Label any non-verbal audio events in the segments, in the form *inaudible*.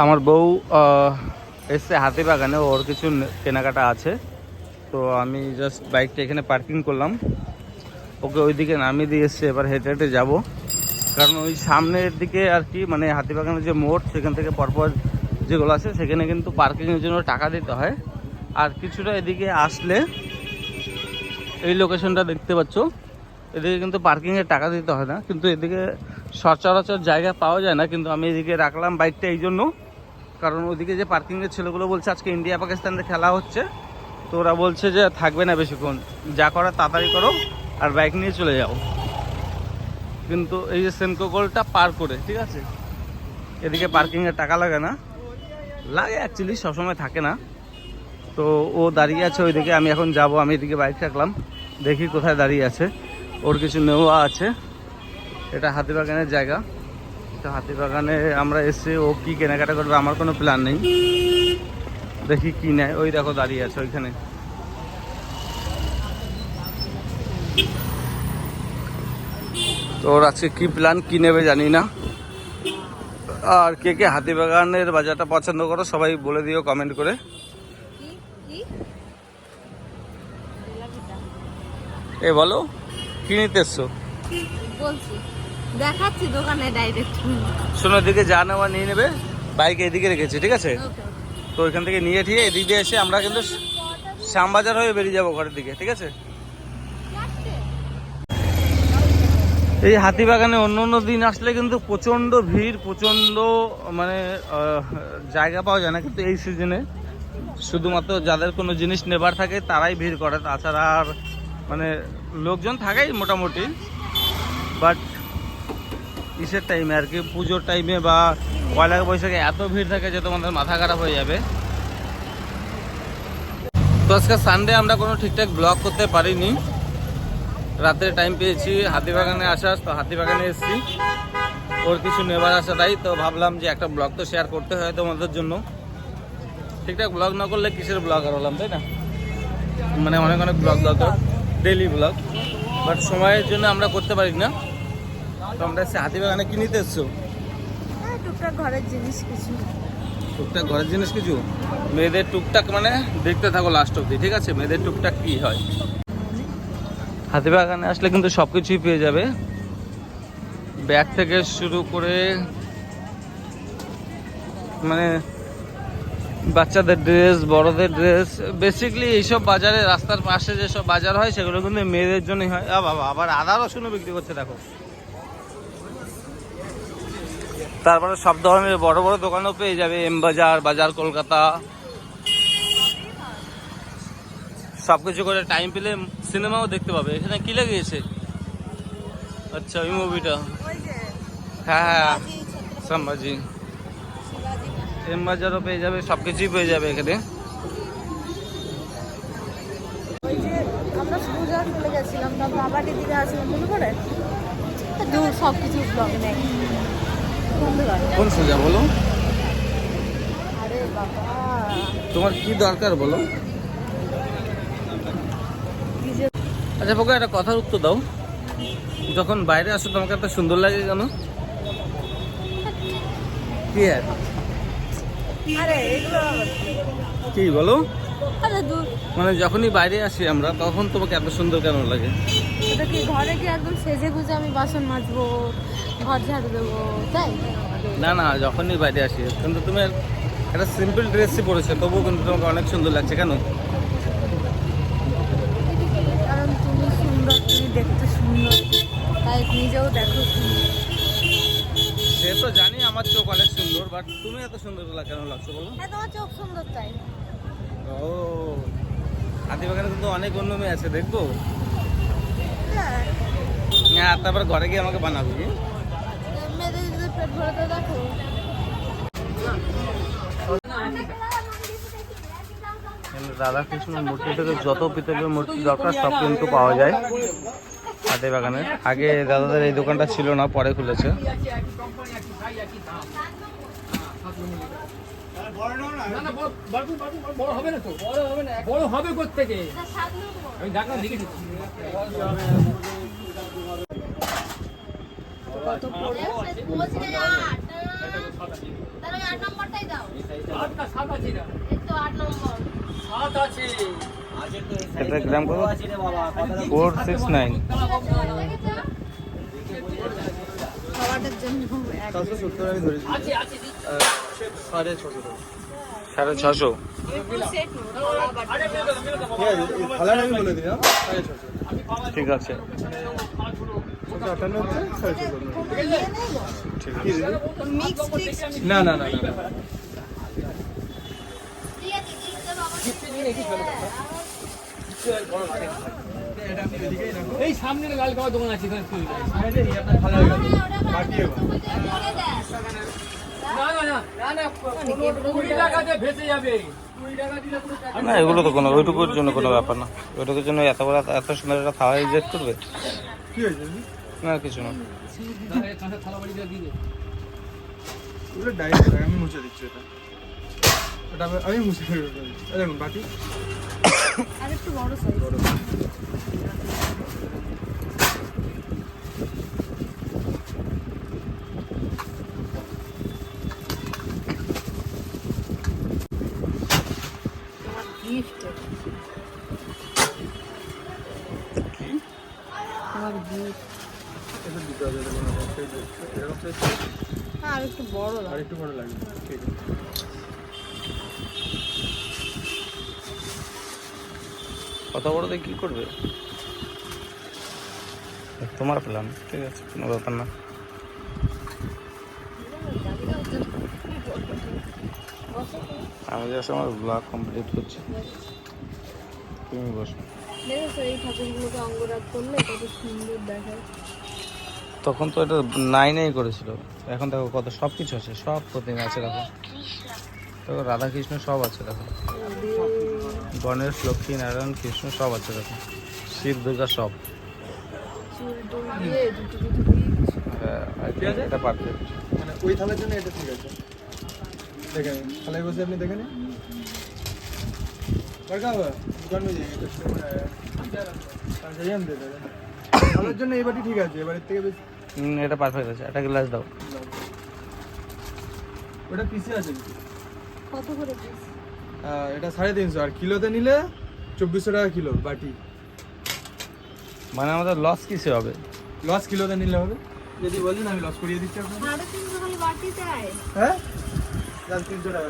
আমার বউ এসছে হাতিবাগানে, ওর কিছু কেনাকাটা আছে। তো আমি জাস্ট বাইকটা এখানে পার্কিং করলাম। ওকে ওইদিকে নামিয়ে দিয়ে এসছে, এবার হেঁটে হেঁটে যাব। কারণ ওই সামনের দিকে আর কি মানে হাতিবাগানের যে মোড়, সেখান থেকে পরপর যেগুলো আছে, সেখানে কিন্তু পার্কিংয়ের জন্য টাকা দিতে হয়। আর কিছুটা এদিকে আসলে, এই লোকেশনটা দেখতে পাচ্ছ। এদিকে কিন্তু পার্কিংয়ের টাকা দিতে হয় না, কিন্তু এদিকে সচরাচর জায়গা পাওয়া যায় না, কিন্তু আমি এদিকে রাখলাম বাইকটা এই জন্য। কারণ ওদিকে যে পার্কিংয়ের ছেলেগুলো বলছে আজকে ইন্ডিয়া পাকিস্তানের খেলা হচ্ছে, তো ওরা বলছে যে থাকবে না বেশিক্ষণ। যা করার তাড়াতাড়ি করো আর বাইক নিয়ে চলে যাও। কিন্তু এই যে সেনকো গোলটা পার করে, ঠিক আছে? এদিকে পার্কিংয়ের টাকা লাগে না। লাগে অ্যাকচুয়ালি সবসময় থাকে না। তো ও দাঁড়িয়ে আছে ওইদিকে, আমি এখন যাব, আমি এদিকে বাইক রাখলাম। দেখি কোথায় দাঁড়িয়ে আছে। ওর কিছু নেওয়া আছে। এটা হাতিবাগানের জায়গা। তো হাতিবাগানে আমরা এসে ও কি কেনাকাটা করবে আমার কোনো প্ল্যান নেই। দেখি কি নেয়। ওই দেখো দাঁড়িয়ে আছে ওইখানে। তো ওর আজকে কি প্ল্যান কি নেবে জানি না। আর কে কে হাতিবাগানের বাজারটা পছন্দ করো সবাই বলে দিও কমেন্ট করে। এ বলো কি নিতে এসছো? বলছি। দেখাচ্ছি দোকানে ডাইরেক্ট শোনো দিকে যা নেওয়া নিয়ে নেবে বাইক এদিকে রেখেছি ঠিক আছে? তো ওইখান থেকে নিয়ে ঠিয়ে এদিক দিয়ে এসে আমরা কিন্তু শ্যামবাজার হয়ে বেরিয়ে যাব ঘরের দিকে ঠিক আছে? এই হাতিবাগানে অন্য অন্য দিন আসলে কিন্তু প্রচণ্ড ভিড় প্রচণ্ড মানে জায়গা পাওয়া যায় না কিন্তু এই সিজনে শুধুমাত্র যাদের কোনো জিনিস নেবার থাকে তারাই ভিড় করে। তাছাড়া আর মানে লোকজন থাকেই মোটামুটি। বাট ইসের টাইমে আর কি, পুজোর টাইমে বা পয়লা বৈশাখে এত ভিড় থাকে যে তোমাদের মাথা খারাপ হয়ে যাবে। তো আজকে সানডে আমরা কোনো ঠিকঠাক ব্লগ করতে পারিনি। রাতে টাইম পেয়েছি হাতিবাগানে আসার, তো হাতিবাগানে এসেছি। ওর কিছু নেবার আসা তাই, তো ভাবলাম যে একটা ব্লগ তো শেয়ার করতে হয় তোমাদের জন্য। ঠিকঠাক ব্লগ না করলে কিসের ব্লগ আর হলাম তাই না? মানে অনেক অনেক ব্লগ দরকার ডেইলি ব্লগ বাট সময়ের জন্য আমরা করতে পারি না। তো আমরা এসে হাতিবাগানে কি নিতে এসছো? টুকটাক ঘরের জিনিস কিছু। টুকটাক ঘরের জিনিস কিছু? মেয়েদের টুকটাক মানে দেখতে থাকো লাস্ট অব্দি ঠিক আছে? মেয়েদের টুকটাক কি হয়? হাতিবাগানে আসলে কিন্তু সব কিছুই পেয়ে যাবে। ব্যাগ থেকে শুরু করে মানে বাচ্চাদের ড্রেস বড়দের ড্রেস বেসিকলি এইসব বাজারে রাস্তার পাশে যেসব বাজার হয় সেগুলো কিন্তু মেয়েদের জন্যই হয়। বাবা আবার আদা রসুনও বিক্রি করছে দেখো। তারপরে সব ধরনের বড় বড় দোকানও পেয়ে যাবে এম বাজার বাজার কলকাতা। সব কিছু করে টাইম পেলে সিনেমাও দেখতে পাবে। এখানে কি লেগেছে আচ্ছা ওই মুভিটা হ্যাঁ হ্যাঁ সম্ভাজি এম বাজারও পেয়ে যাবে সব কিছুই পেয়ে যাবে এখানে। চলে গেছিলাম আসলাম মনে করে দূর সব কিছু ব্লগ নেই কোন সোজা বলো? তোমার কি দরকার বলো? আচ্ছা পোকা একটা কথার উত্তর দাও। যখন বাইরে আসো তোমাকে এত সুন্দর লাগে কেন? কি আর? কি? বলো? মানে যখনই বাইরে আসি আমরা তখন তোমাকে এত সুন্দর কেন লাগে? ঘরে কি একদম সেজে গুজে আমি বাসন মাজবো? ঘর ঝাড়ু দেবো তাই না না যখনই বাইরে আসি কিন্তু তুমি একটা সিম্পল ড্রেসই পরেছো তবুও কিন্তু তোমাকে অনেক সুন্দর লাগছে কেন? কারণ তুমি সুন্দর তুমি দেখতে সুন্দর তাই নিজেও দেখো সে তো জানি আমার চোখ অনেক সুন্দর বাট তুমি এত সুন্দর লা- কেন লাগছো বলো? হ্যাঁ তোমার চোখ সুন্দর তাই ও হাতিবাগানে কিন্তু অনেক অন্য মেয়ে আছে দেখব? হ্যাঁ। হ্যাঁ তারপর ঘরে গিয়ে আমাকে বানাবি রাধাকৃষ্ণের মূর্তি থেকে যত পিতলের মূর্তি দরকার, সব কিন্তু পাওয়া যায় হাতে বাগানে। আগে দাদাদের এই দোকানটা ছিল না, পরে খুলেছে। বড় হবে কত পড়বে? এটা গ্রাম কত? ফোর সিক্স নাইন খাবারটার জন্য এক। চারশো সত্তর আমি ধরেছি। আছে আছে সাড়ে ছশো ঠিক আছে। হচ্ছে না না না না। এই লাল খাওয়ার দোকান আছে হয়ে এগুলো তো কোনো ওইটুকুর জন্য কোনো ব্যাপার না। ওইটুকুর জন্য এত বড় এত সুন্দর একটা থালা রিজেক্ট করবে? কি হয়েছে? দিদি? না কিছু না। ওগুলো ডাইরেক্ট আমি মুছে দিচ্ছি এটা। ওটা আমি- আমি মুছে দেবো দেখুন বাকি। আর একটু বড়। সাইজ গিফট তোমার গিফট এটা দিতে হবে এরকম আর একটু বড় আর একটু বড় লাগবে ঠিক কত বড় কি করবে। তোমার প্ল্যান ঠিক আছে, কোনো ব্যাপার না। আমি জাস্ট আমার ব্লগ কমপ্লিট করছি। তুমি বসো। দেখেছ, এই ঠাকুরগুলোকে অঙ্গরাগ করলে কত সুন্দর দেখায়। তখন তো এটা নাই নাই করেছিল এখন দেখো কত সব কিছু আছে সব প্রতিমা আছে দেখো দেখো রাধা কৃষ্ণ সব আছে দেখো গণেশ লক্ষ্মী নারায়ণ কৃষ্ণ সব আছে দেখো শিব দুর্গা সব চুল টুল দিয়ে দুটো দুটো দিয়ে কিছু হ্যাঁ, I think এটা পারফেক্ট মানে ওই থালার জন্য এটা ঠিক আছে দেখেন থালায় বসে আপনি দেখেন बड़का हुआ दुकान में जाइए कस्टमर आया ভালোর জন্য এই বাটি ঠিক আছে এবারের থেকে বেশি। হুম এটা পারফেক্ট আছে একটা গ্লাস দাও। ওটা পিসে আছে কত করে পিস এটা সাড়ে তিনশো আর কিলোতে নিলে চব্বিশশো টাকা কিলো বাটি। মানে আমাদের লস কিসে হবে? লস কিলোতে নিলে হবে? যদি বলেন আমি লস করিয়ে দিচ্ছি আপনাকে। সাড়ে তিনশো খালি বাটি চাই। হ্যাঁ? সাড়ে তিনশো টাকা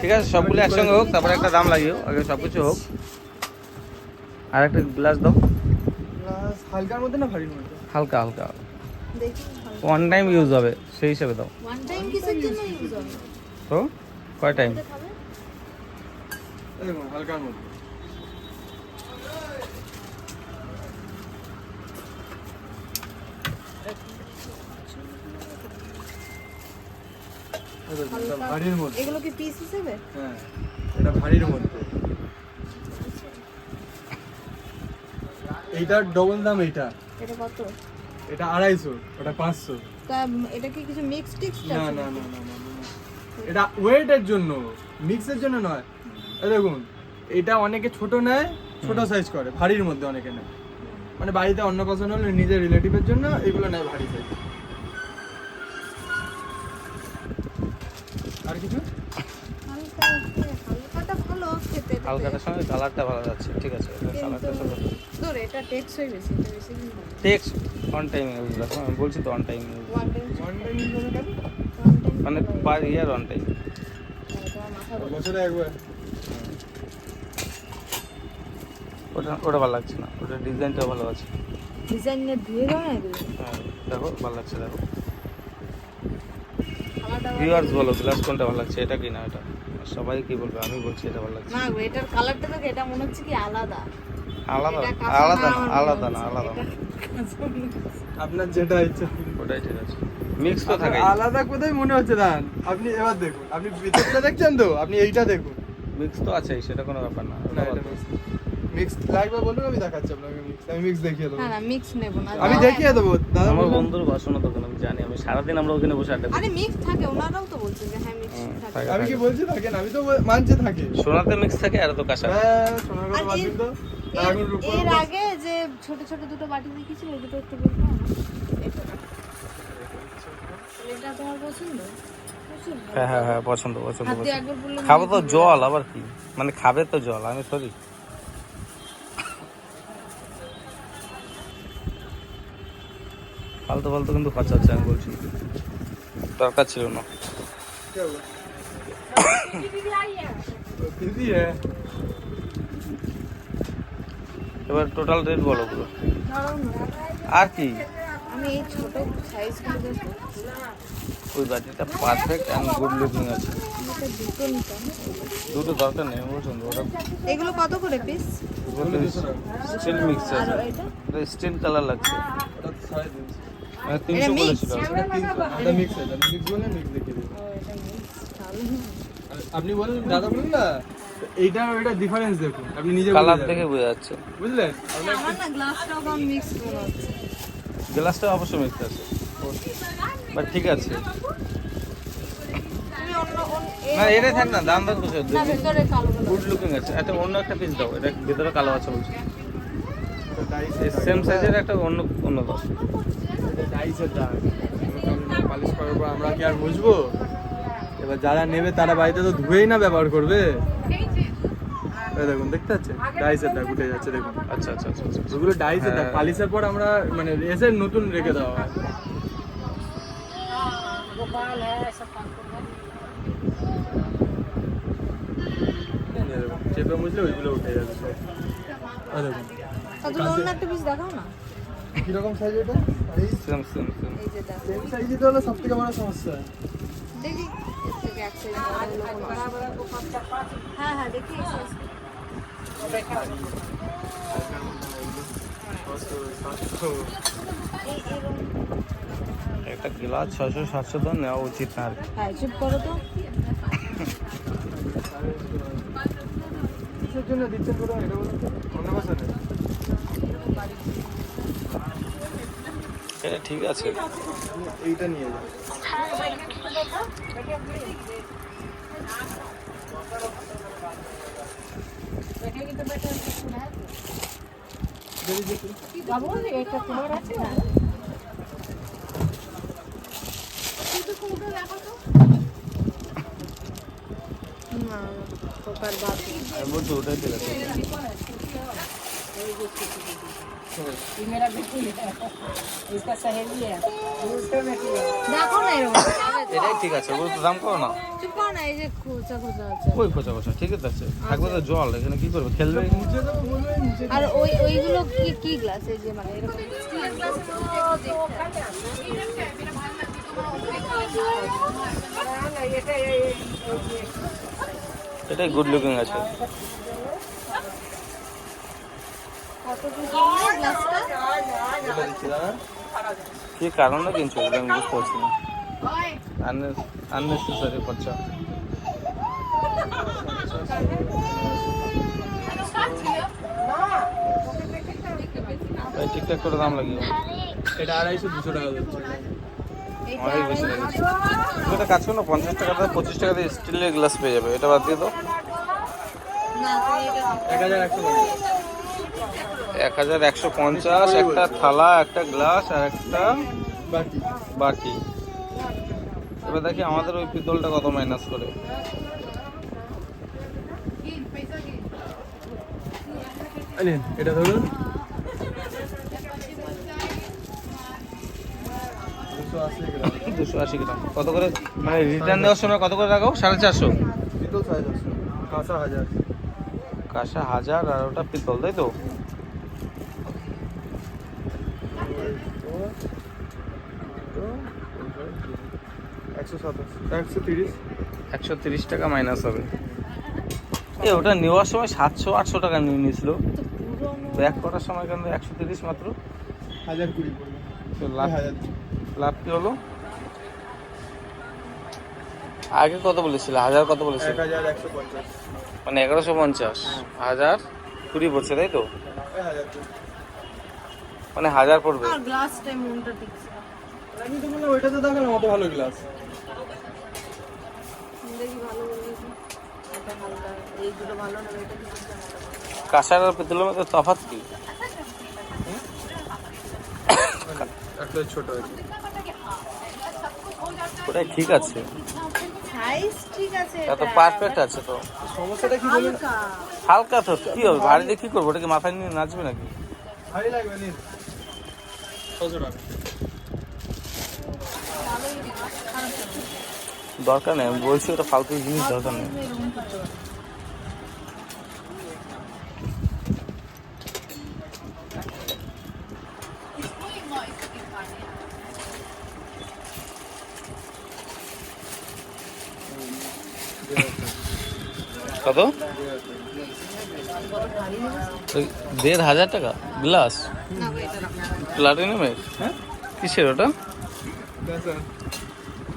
ঠিক আছে সবগুলো একসঙ্গে হোক তারপরে একটা দাম লাগিও আগে সব কিছু হোক। আর একটা গ্লাস দাও। গ্লাস হালকার মধ্যে না ভারীর মধ্যে? হালকা হালকা। দেখি ওয়ান টাইম ইউজ হবে সেই হিসেবে দাও। ওয়ান টাইম কিসের জন্য ইউজ হবে? তো কয় টাইম হালকার মধ্যে। এগুলো কি পিস হিসেবে? হ্যাঁ। এটা ভারীর মধ্যে। এইটার ডবল দাম এইটা। এটা কত? এটা আড়াইশো ওটা পাঁচশো। তা এটা কি কিছু মিক্স টিক্স না না না না না না, না। এটা ওয়েটের জন্য মিক্সের জন্য নয়। দেখুন এটা অনেকে ছোট নেয় ছোট সাইজ করে ভারীর মধ্যে অনেকে নেয়। মানে বাড়িতে অন্য অন্নপ্রাশন হলে নিজের রিলেটিভের জন্য এগুলো নেয় ভারী সাইজ আর কিছু? হালকা হালকাটা ভালো খেতে। হালকাটার সঙ্গে কালারটা ভালো যাচ্ছে ঠিক আছে কালারটা কিন্তু সুন্দর এটা টেকসই বেশি বেশি টেক্স অন টাইম ইউজ আমি বলছি তো অন টাইম ইউজ টাইম মানে পার ইয়ার অন টাইম। বছরে একবার। ওটা ওটা ভালো লাগছে না। ওটা ডিজাইনটা ভালো আছে। দাও না হ্যাঁ দেখো ভালো লাগছে দেখো। ভিউয়ার্স বলো গ্লাস কোনটা ভালো লাগছে এটা কি না এটা সবাই কি বলবে? আমি বলছি এটা ভালো লাগছে। না এটার কালারটা দেখো এটা মনে হচ্ছে কি আলাদা। আলাদা আলাদা না আলাদা না আলাদা। আপনার যেটা ইচ্ছা। ওটাই ঠিক আছে। মিক্স তো থাকে আলাদা কোথায় মনে হচ্ছে দান আপনি এবার দেখুন। আপনি ভিতরটা দেখছেন তো? আপনি এইটা দেখুন। মিক্স তো আছেই সেটা কোনো ব্যাপার না। মিক্স লাগবে বলুন আমি দেখাচ্ছি আপনাকে মিক্স আমি মিক্স দেখিয়ে দেবো। না না মিক্স নেব না। আমি দেখিয়ে দেবো। দাদা আমার বন্ধুর বাসনা দোকান আমি জানি আমি সারাদিন আমরা ওখানে বসে আড্ডা আরে মিক্স থাকে ওনারাও তো বলছে যে হ্যাঁ মিক্স থাকে। থাকে। আমি কি বলছি থাকেন? আমি তো মানছে থাকে। সোনাতে মিক্স থাকে আর তো কাঁচা। হ্যাঁ সোনার কথা বাদ দিন তো। এর- আগে যে ছোট ছোট দুটো বাটি দেখিয়েছিল ওই দুটো একটু এটা তোমার পছন্দ? হ্যাঁ হ্যাঁ হ্যাঁ পছন্দ পছন্দ পছন্দ। খাব তো জল আবার কি? মানে খাবে তো জল আমি সরি। ফালতু ফালতু কিন্তু খরচা হচ্ছে আমি বলছি। দরকার ছিল না। দিদি হ্যাঁ। এবার টোটাল রেট বলো পুরো। আর কি? আমি এই ছোট সাইজগুলো ওই বাটিটা পারফেক্ট অ্যান্ড গুড লুকিং আছে। দুটো দুটো দরকার নেই বুঝছেন ওটা এগুলো কত করে পিস স্টিল মিক্স আর আছে। এটা? স্টিল কালার লাগছে। ওটা তো তিনশো? বলেছিল। এটা এটা মিক্স আছে মিক্স বলে মিক্স দেখিয়ে দেবো। ও এটা মিক্স আপনি বলেন দাদা বলুন না। এইটা ওইটা ডিফারেন্স দেখুন আপনি নিজে কালার দেখে বোঝা যাচ্ছে। বুঝলেন? আমার না গ্লাসটাও কম মিক্স মনে হচ্ছে গ্লাসটা অবশ্যই মিক্স আছে। বাট ঠিক আছে। না এটাই থাক না দাম দাম কিছু না ভেতরে কালো কালো গুড লুকিং আছে। একটা অন্য একটা পিস দাও। এটা ভেতরে কালো আছে বলছি। সেম সাইজের একটা অন্য অন্য দাও। ডাইসের দাগ পালিশ করার পর আমরা কি আর বুঝব? এবার যারা নেবে তারা বাড়িতে তো ধুয়েই না ব্যবহার করবে। দেখুন দেখতে পাচ্ছেন ডাইসের দাগ উঠে যাচ্ছে দেখুন আচ্ছা আচ্ছা আচ্ছা আচ্ছা ওগুলো ডাইসের দাগ হ্যাঁ। পালিশের পর আমরা মানে এসে নতুন রেখে দেওয়া হয় এই চেপে মুছলে ওইগুলো উঠে যাবে দেখুন অন্য একটা পিস দেখাও না কীরকম সাইজ এটা সেম সেম সেম এই সেম হলো থেকে বড় সমস্যা দেখি সাইজ হ্যাঁ হ্যাঁ এই। এই এরকম একটা গ্লাস ছশো সাতশো তো নেওয়া উচিত না আর হ্যাঁ চুপ করো তো। জন্য দিচ্ছেন পুরো এটা বলুন অন্য কথা নেই। এটা ঠিক আছে। এইটা নিয়ে বাবু এটা তোমার আছে না দেখো না এরকম এটাই ঠিক আছে ওগুলো তো দাম করো না। চুপ করো না এই যে খোঁচা খোঁচা আছে। ওই খোঁচা খোঁচা ঠিক আছে থাকবে তো জল এখানে কি করবে? খেলবে? আর ওই ওইগুলো কি কি গ্লাস এই যে মানে এরকম? স্টিলের গ্লাস এটাই গুড লুকিং আছে। এটা কি কারণে কিনছো? এগুলো আমি বুঝতে পারছি না। আননেসেসারি খরচা। ঠিকঠাক করে দাম লাগিয়ে এটা আড়াইশো দুশো টাকা দিচ্ছে অনেক বেশি লেগেছে তুমি একটা কাজ করো না? পঞ্চাশ টাকা দিয়ে পঁচিশ টাকা দিয়ে স্টিলের গ্লাস পেয়ে যাবে। এটা বাদ দিয়ে দাও। এক হাজার একশো এক হাজার একশো পঞ্চাশ একটা থালা একটা গ্লাস আর একটা বাটি। এবার দেখি আমাদের ওই পিতলটা কত মাইনাস করে। এটা ধরুন। দুশো আশি গ্রাম। কত করে? মানে রিটার্ন দেওয়ার সময় কত করে রাখো সাড়ে চারশো। পিতল সাইজ আছে কাঁচা হাজার। কাঁসা হাজার আর ওটা পিতল তাই তো? একশো সাতাশ। একশো তিরিশ। একশো তিরিশ টাকা মাইনাস হবে। এ ওটা নেওয়ার সময় সাতশো আটশো টাকা নিয়ে নিয়েছিল। ব্যাক করার সময় কেন একশো তিরিশ মাত্র? হাজার কুড়ি তো লাভ হাজার লাভ কি হলো? আগে কত বলেছিল? হাজার কত বলেছিল? মানে এগারোশো পঞ্চাশ। হাজার কুড়ি পড়ছে তাই তো। মানে হাজার পড়বে। গ্লাসটা মনটা না আমি তো বললাম ওইটা তো দেখালাম অত ভালো গ্লাস দেখি ভালো বলেছি এটা হালকা এইগুলো ভালো না এটা কি কাঁসার আর পিতলের মধ্যে তফাৎ কি? একটা ছোট আছে ওটাই ঠিক আছে। সাইজ ঠিক আছে পারফেক্ট তো সমস্যাটা কি বলুন? হালকা। তো কি হবে? কি করব? ওটাকে মাথায় নিয়ে নাচবে নাকি? ভারী লাগবে নিন। ছশো টাকা দরকার নেই আমি বলছি ওটা ফালতু জিনিস দরকার নেই। কত দেড় হাজার টাকা গ্লাস। প্লাটিনামের হ্যাঁ কিসের ওটা।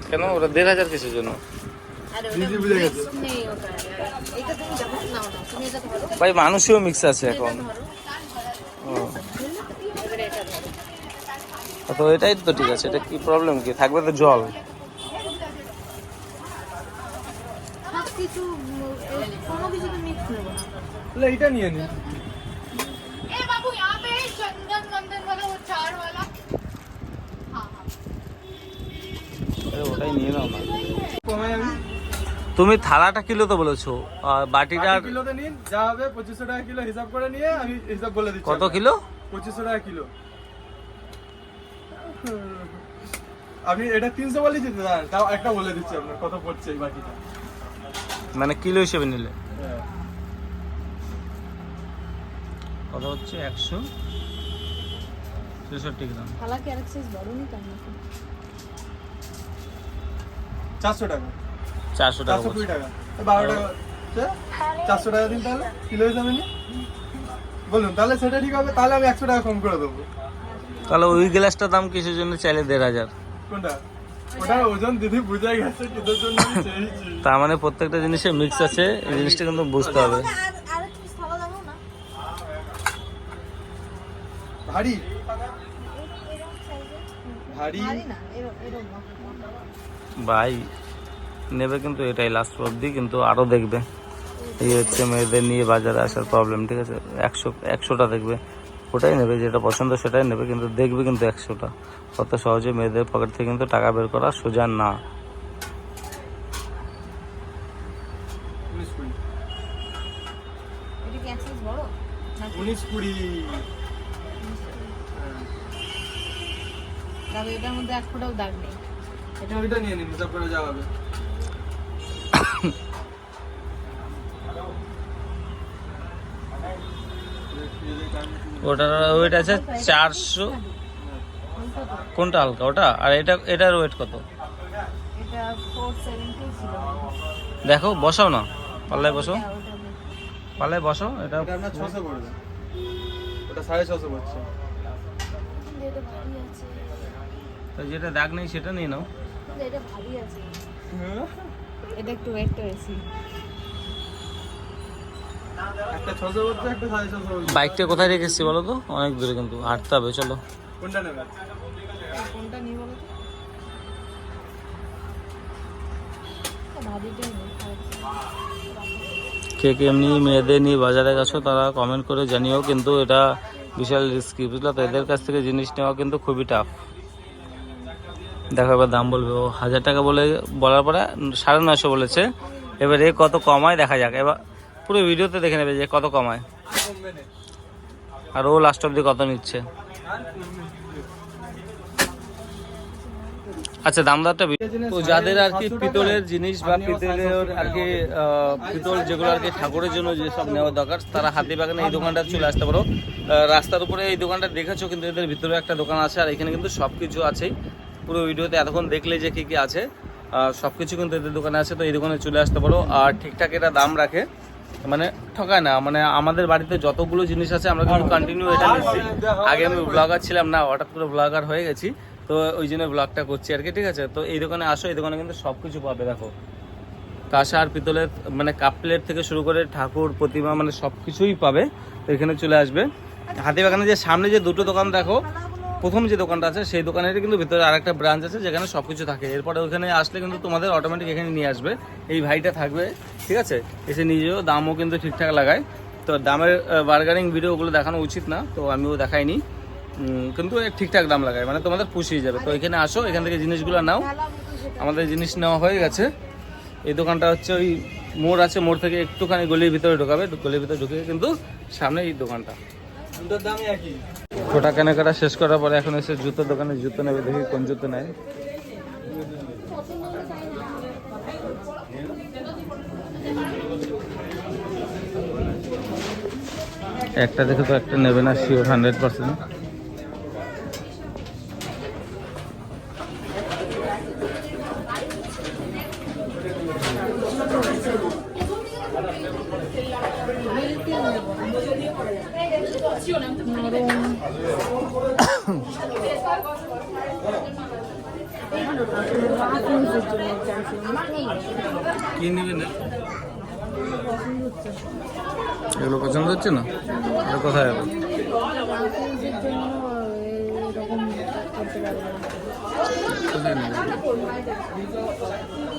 কেন? ওটা দেড় হাজার কিসের জন্য। আরে ওটা দিদি বুঝে গেছে। mix নেই ওটা। এটা তুমি দেখো, নাও, নাও, তুমি এটা ধরো। ভাই মানুষেও মিক্স আছে এখন। তো এটাই তো ঠিক আছে এটা কি প্রবলেম কি? থাকবে তো জল। সবকিছু, উম, এ- কোনো কিছু তো mix নেব এইটা নিয়ে নিন ওটাই নিয়ে নাও না তুমি থালাটা কিলো তো বলেছ আর বাটিটা কিলোতে নিন যা হবে পঁচিশশো টাকা কিলো হিসাব করে নিয়ে আমি হিসাব বলে দিচ্ছি কত কিলো? পঁচিশশো টাকা কিলো। আপনি এটা তিনশো বলেই যেতে দাঁড়ান তাও একটা বলে দিচ্ছি আপনার কত পড়ছে এই বাকিটা মানে কিলো হিসেবে নিলে। হ্যাঁ। কত হচ্ছে? একশো। ছেষট্টি গ্রাম। থালা কি আরেক size বড় নিতাম নাকি? চারশো টাকা। চারশো টাকা চারশো কুড়ি টাকা। বারো টাকা চারশো টাকা দিন তাহলে? কিলো হিসাবে নিন বলুন তাহলে সেটা ঠিক হবে তাহলে আমি একশো টাকা কম করে দেবো। তাহলে ওই গ্লাসটার দাম কিসের জন্য? চাইলে দেড় হাজার। কোনটা? ওটা ওজন দিদি বুঝে গেছে কিসের জন্য তার মানে প্রত্যেকটা জিনিসে মিক্স আছে এই জিনিসটা কিন্তু বুঝতে হবে। না? ভারী? ভারী। ভাই নেবে কিন্তু এটাই লাস্ট অবধি কিন্তু আরও দেখবে। এই হচ্ছে মেয়েদের নিয়ে বাজারে আসার প্রবলেম ঠিক আছে? একশো একশোটা দেখবে। ওটাই নেবে যেটা পছন্দ সেটাই নেবে কিন্তু দেখবে কিন্তু একশোটা। অত সহজে মেয়েদের পকেট থেকে কিন্তু টাকা বের করা সোজা না। উনিশ কুড়ি। এটার মধ্যে এক ফোঁটাও দাগ নেই। এটা ওইটা নিয়ে নিন করে যা হবে ওটার ওয়েট আছে চারশো। কোনটা হালকা ওটা? আর এটা এটার ওয়েট কত? দেখো বসাও না। পাল্লায় বসো। পাল্লায় বসো এটা এটা ছশো পড়বে। ওটা সাড়ে ছশো পড়ছে কিন্তু এটা ভারী আছে তো যেটা দাগ নেই সেটা নিয়ে নাও। এটা ভারী আছে। এটা একটু ওয়েট পড়ছে বাইকটা কোথায় রেখেছি বলো তো? অনেক দূরে কিন্তু হাঁটতে হবে চলো। কোনটা নেবে? কোনটা নিয়ে বলো তো? ভারীটাই নেই কে কে এমনি মেয়েদের নিয়ে বাজারে গেছো তারা কমেন্ট করে জানিও কিন্তু এটা বিশাল রিস্কি বুঝলো? তো এদের কাছ থেকে জিনিস নেওয়া কিন্তু খুবই টাফ দেখো এবার দাম বলবে। ও হাজার টাকা বলে, বলার পরে সাড়ে নয়শো বলেছে। এবার এ কত কমায় দেখা যাক। এবার পুরো ভিডিওতে দেখে নেবে যে কত কমায়। আর ও লাস্ট অব্দি কত নিচ্ছে। আচ্ছা দামদারটা তো যাদের আর কি পিতলের জিনিস বা পিতলের আর কি পিতল যেগুলো আর কি ঠাকুরের জন্য যেসব নেওয়া দরকার, তারা হাতিবাগানে এই দোকানটা চলে আসতে পারো। রাস্তার উপরে এই দোকানটা দেখেছ কিন্তু এদের ভিতরে একটা দোকান আছে, আর এখানে কিন্তু সব কিছু আছেই। পুরো ভিডিওতে এতক্ষণ দেখলে যে কি কি আছে সব কিছু কিন্তু এদের দোকানে আছে, তো এই দোকানে চলে আসতে পারো। আর ঠিকঠাক এটা দাম রাখে মানে ঠকায় না মানে আমাদের বাড়িতে যতগুলো জিনিস আছে, আমরা কিন্তু কন্টিনিউ এটা নিচ্ছি। আগে আমি ব্লগার ছিলাম না, হঠাৎ করে ব্লগার হয়ে গেছি, তো ওই জন্য ব্লগটা করছি আর কি, ঠিক আছে? তো এই দোকানে আসো, এই দোকানে কিন্তু সব কিছু পাবে, দেখো। কাঁসার পিতলের মানে কাপ প্লেট থেকে শুরু করে ঠাকুর, প্রতিমা মানে সব কিছুই পাবে, তো এখানে চলে আসবে। হাতিবাগানে যে সামনে যে দুটো দোকান, দেখো প্রথম যে দোকানটা আছে, সেই দোকানের কিন্তু ভিতরে আরেকটা ব্রাঞ্চ আছে যেখানে সব কিছু থাকে। এরপরে ওখানে আসলে কিন্তু তোমাদের অটোমেটিক এখানে নিয়ে আসবে। এই ভাইটা থাকবে, ঠিক আছে? এসে নিজেও দামও কিন্তু ঠিকঠাক লাগায়। তো দামের বার্গারিং ভিডিওগুলো দেখানো উচিত না, তো আমিও দেখাইনি। কিন্তু ঠিকঠাক দাম লাগায় মানে তোমাদের পুষিয়ে যাবে। তো এখানে আসো, এখান থেকে জিনিসগুলো নাও। আমাদের জিনিস নেওয়া হয়ে গেছে। এই দোকানটা হচ্ছে ওই মোড় আছে, মোড় থেকে একটুখানি গলির ভিতরে ঢোকাবে। গলির ভিতরে ঢুকে কিন্তু সামনে এই দোকানটা। দামই একই। ছোটা কেনাকাটা শেষ করার পরে এখন এসে জুতো দোকানে জুতো নেবে, দেখি কোন জুতো নেয়। একটা দেখে তো একটা নেবে না শিওর হান্ড্রেড পার্সেন্ট *coughs* কি নেবে না এগুলো পছন্দ হচ্ছে না? এটা কোথায় হবে?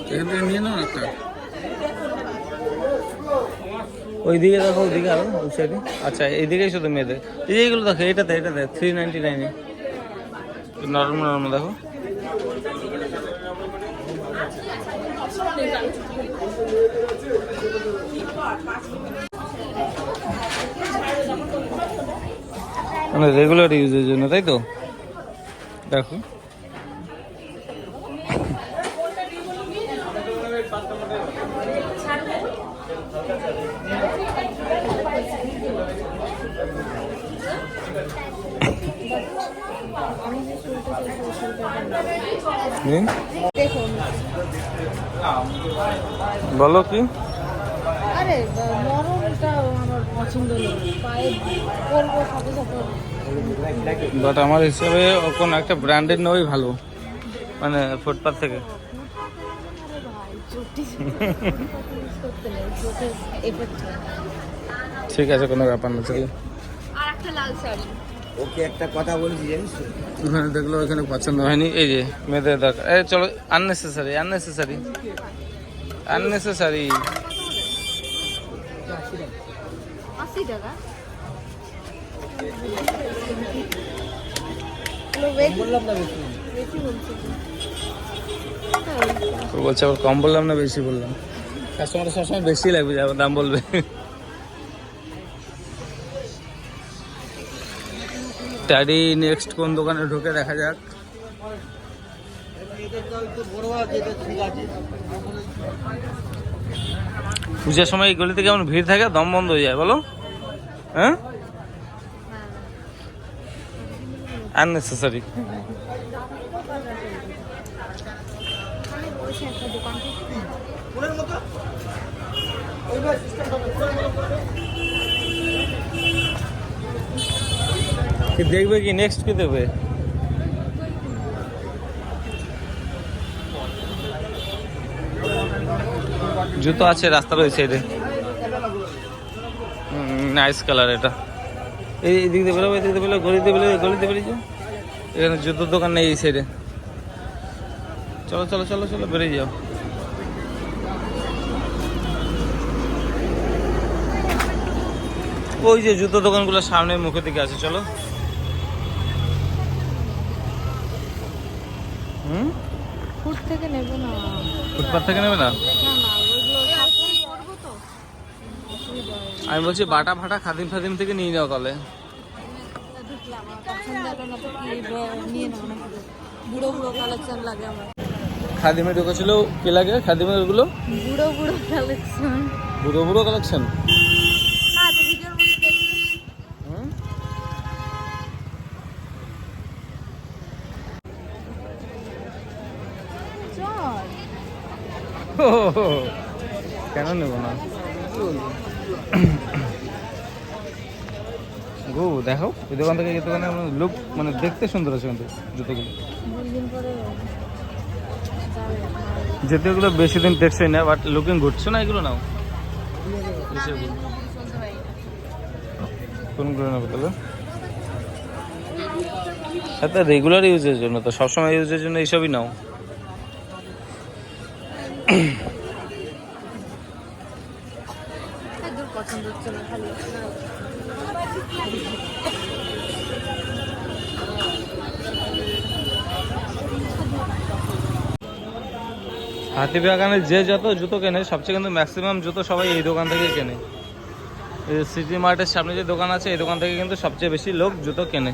এখান থেকে নিয়ে নাও একটা। ওই দিকে দেখো ওই দিকে আরও, ওই সাইডে আচ্ছা এইদিকেই শুধু মেয়েদের এই যে এইগুলো দেখো এটাতে এটাতে থ্রি নাইনটি নাইনে নরম নরম দেখো। মানে রেগুলার ইউজের জন্য, তাই তো? দেখো। বলো কি? আরে নরমটা আমার পছন্দ নেই বাট আমার হিসাবে কোনো একটা ব্র্যান্ডেড নেওয়াই ভালো। মানে ফুটপাথ থেকে। নেই *laughs* ঠিক আছে কোনো ব্যাপার না চলো। আর একটা লাল শাড়ি। ওকে একটা কথা বলছি জানিস ওখানে দেখল ওখানে পছন্দ হয়নি। এই যে মেয়েদের দরকার এই চলো আননেসেসারি আননেসেসারি আননেসেসারি আশি টাকা। বলছি। আবার কম বললাম না বেশি বললাম? কাস্টমার সবসময় বেশি লাগবে দাম বলবে। ট্যাডি নেক্সট কোন দোকানে ঢুকে দেখা যাক। পূজার সময় এই গলিতে কেমন ভিড় থাকে, দম বন্ধ হয়ে যায়, বলো। হ্যাঁ? আননেসেসারি আমি বলছি একটা দোকান থেকে কি দেখবে কি নেক্সট কি দেবে? জুতো আছে রাস্তার ওই সাইডে নাইস কালার এটা। এই দিক দিয়ে বেরোবো এই দিক দিয়ে বেরোবো গলিতে বেরোবো গলিতে বেরিয়েছো এখানে জুতোর দোকান নেই এই সাইডে চলো চলো চলো চলো, বেরিয়ে যাও। ওই যে জুতো দোকানগুলো সামনে মুখের দিকে আছে, চলো হুম ফুট থেকে নেব না। ফুটপাথ থেকে নেবে না? আমি বলছি বাটা ফাটা খাদিম ফাদিম থেকে নিয়ে যাও তাহলে। খাদিমে ঢুকেছিল কি লাগে খাদিমের ওগুলো বুড়ো বুড়ো কালেকশন বুড়ো বুড়ো কালেকশন হ্যাঁ তো ভিডিওর মধ্যে দেখি চল কেন নেব না? গো, দেখো, এই দোকান থেকে এই দোকানে লুক মানে দেখতে সুন্দর আছে কিন্তু জুতোগুলো। যেতেগুলো বেশি দিন টেকসই না বাট লুকিং গুড শোনা এগুলো নাও। কোনগুলো নেবে তাহলে? এটা রেগুলার ইউজের জন্য তো, সবসময় ইউজের জন্য এইসবই নাও। পছন্দ হচ্ছে না খালি হাতিবাগানে যে যত জুতো কেনে, সবচেয়ে কিন্তু ম্যাক্সিমাম জুতো সবাই এই দোকান থেকে কেনে। সিটি মার্টের সামনে যে দোকান আছে, এই দোকান থেকে কিন্তু সবচেয়ে বেশি লোক জুতো কেনে।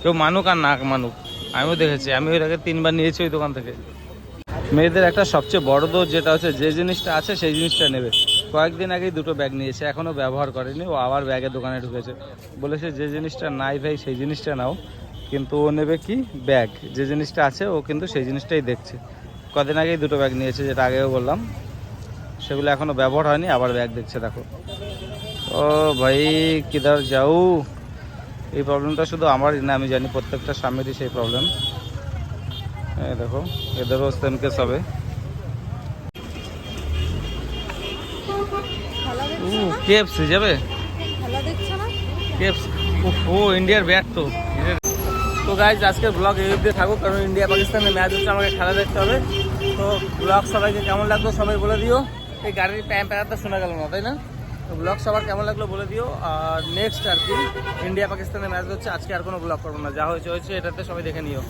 কেউ মানুক আর নাক মানুক, আমিও দেখেছি আমি ওই আগে তিনবার নিয়েছি ওই দোকান থেকে। মেয়েদের একটা সবচেয়ে বড় দোষ যেটা হচ্ছে, যে জিনিসটা আছে সেই জিনিসটা নেবে। কয়েকদিন আগেই দুটো ব্যাগ নিয়েছে এখনও ব্যবহার করেনি। ও আবার ব্যাগের দোকানে ঢুকেছে। বলেছে, যে জিনিসটা নাই ভাই, সেই জিনিসটা নাও। কিন্তু ও নেবে কি? ব্যাগ যে জিনিসটা আছে, ও কিন্তু সেই জিনিসটাই দেখছে। কদিন আগেই দুটো ব্যাগ নিয়েছে, যেটা আগেও বললাম। সেগুলো এখনও ব্যবহার হয়নি, আবার ব্যাগ দেখছে, দেখো। ও ভাই কিধার যাও। এই প্রবলেমটা শুধু আমারই না, আমি জানি প্রত্যেকটা স্বামীরই সেই প্রবলেম এই দেখো এদেরও সেম কেস হবে। ও কেএফসি যাবে? দেখছ ও ইন্ডিয়ার ব্যাট তো। তো গাইজ আজকের ব্লগ এই অবধি থাকুক কারণ ইন্ডিয়া পাকিস্তানের ম্যাচ হচ্ছে আমাকে খেলা দেখতে হবে। তো ব্লগ সবাইকে কেমন লাগল সবাই বলে দিও। এই গাড়ির প্যাম প্যারাতে শোনা গেল না তাই না? তো ব্লগ সবার কেমন লাগল বলে দিও। আর নেক্সট আর কি ইন্ডিয়া পাকিস্তানের ম্যাচ হচ্ছে আজকে আর কোনো ব্লগ করব না। যা হয়েছে হয়েছে এটাতে সবাই দেখে নিও।